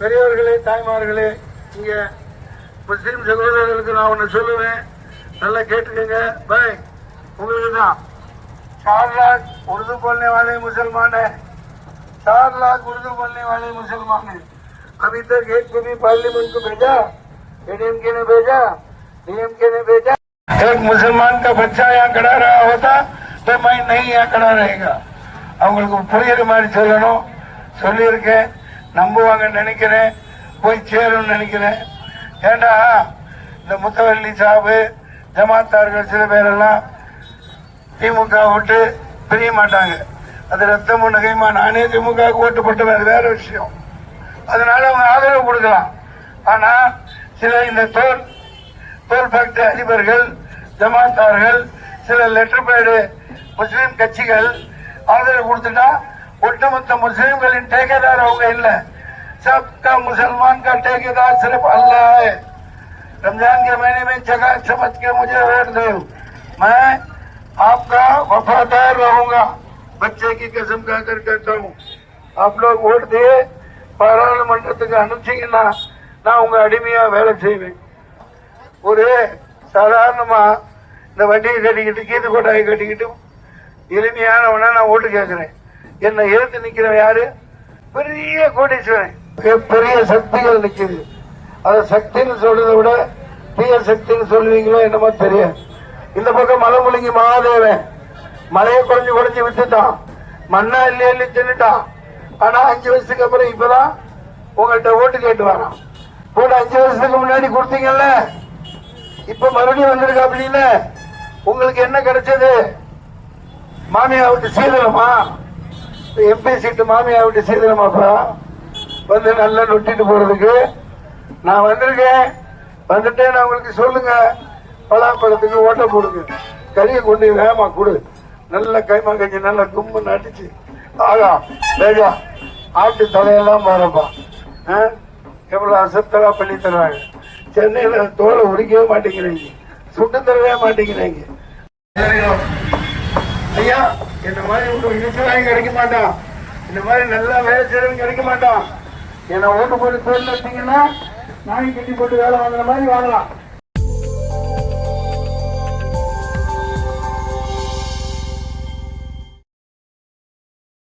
பெரியவர்களே தாய்மார்களே இங்க முஸ்லீம் சகோதரர்களுக்கு நான் ஒன்று சொல்லுவேன் நல்லா கேட்டுக்கங்க பாய் உங்களுக்கு தான் चार लाख उर्दू बोलने वाले मुसलमान है चार लाख उर्दू बोलने वाले मुसलमान है अभी तक एक को भी पार्लियामेंट को भेजा एडीएमके ने भेजा डीएमके ने भेजा एक मुसलमान का बच्चा यहाँ खड़ा रहा होता तो मैं नहीं यहाँ खड़ा रहेगा அவங்களுக்கு புரியுற மாதிரி சொல்லணும் சொல்லியிருக்கேன் நம்புவாங்கன்னு நினைக்கிறேன் போய் சேரும்னு நினைக்கிறேன். ஏண்டா இந்த முத்தவள்ளி சாபு ஜமாத்தார்கள் சில பேரெல்லாம் திமுக விட்டு பிரிய மாட்டாங்க. அது ரத்தம் நகைமா நானே திமுக ஓட்டு போட்டவன் அது வேற விஷயம். அதனால அவங்க ஆதரவு கொடுக்கலாம். ஆனா சில இந்த தோல் தோல் ஃபேக்டரி அதிபர்கள் ஜமாத்தார்கள் சில லெட்டர் பேடு முஸ்லீம் கட்சிகள் ஆதரவு கொடுத்துட்டா ஒட்டுமொத்த முஸ்லீம்களின் ठेकेदार அவங்க இல்ல सबका मुसलमान का ठेकेदार सिर्फ अल्लाह है रमजान के महीने में जगह समझ के मुझे वोट दो मैं आपका वफादार रहूंगा बच्चे की कसम खाकर कहता हूँ आप लोग वोट दिए பாராளுமன்றத்துக்கு அனுப்பிச்சீங்கன்னா நான் உங்க அடிமையா வேலை செய்வேன் ஒரு சாதாரணமா இந்த வண்டியை கட்டிக்கிட்டு கீத்து கொட்டாயை கட்டிக்கிட்டு எளிமையானவனா நான் ஓட்டு கேட்கிறேன் என்னை எழுத்து நிக்கிறவன் யாரு? பெரிய கோடீஸ்வரன். பெரிய சக்திகள் நிக்குது. அத சக்தின்னு சொல்றதை விட தீய சக்தின்னு சொல்லுவீங்களோ என்னமோ தெரியும் இந்த பக்கம் மலைமுழுங்கி மகாதேவன் மலையை குறைஞ்சு குறைஞ்சு விட்டுட்டான் மண்ணா இல்லையா இல்லையா தின்னுட்டான் ஆனா அஞ்சு வருஷத்துக்கு அப்புறம் இப்பதான் உங்கள்கிட்ட ஓட்டு கேட்டு வரான். போட்டு அஞ்சு வருஷத்துக்கு முன்னாடி கொடுத்தீங்கல்ல? இப்ப மறுபடியும் வந்திருக்கா அப்படின்னு? உங்களுக்கு என்ன கிடைச்சது? மாமியா விட்டு சீதனமா எம்பி சீட்டு மாமியா விட்டு சீதனமாப்பா வந்து நல்லா நொட்டிட்டு போறதுக்கு. நான் வந்திருக்கேன். வந்துட்டு நான் உங்களுக்கு சொல்லுங்க. பலாப்பழத்துக்கு ஓட்ட போடுங்க. கறியை கொண்டு போய் வேகமா கொடு. நல்ல கைமா கஞ்சி நல்லா கும்பு நட்டுச்சு ஆகா வேகா. ஆட்டு தலையெல்லாம் பாருப்பா. ஆ? எவ்வளவு அசத்தலா பண்ணி தர்றாங்க சென்னையில தோலை உரிக்கவே மாட்டேங்கிறீங்க. சுட்டு தரவே மாட்டேங்கிறீங்க. ஐயா இந்த மாதிரி உங்களுக்கு இனிச்சுவாயும் கிடைக்க மாட்டான் இந்த மாதிரி நல்லா வேலை செய்யறவங்க கிடைக்க மாட்டான் என்ன ஓட்டு போட்டு தேர்ந்தெடுத்தீங்கன்னா நாய் கட்டி போட்டு வேலை வாங்குற மாதிரி வாங்கலாம்.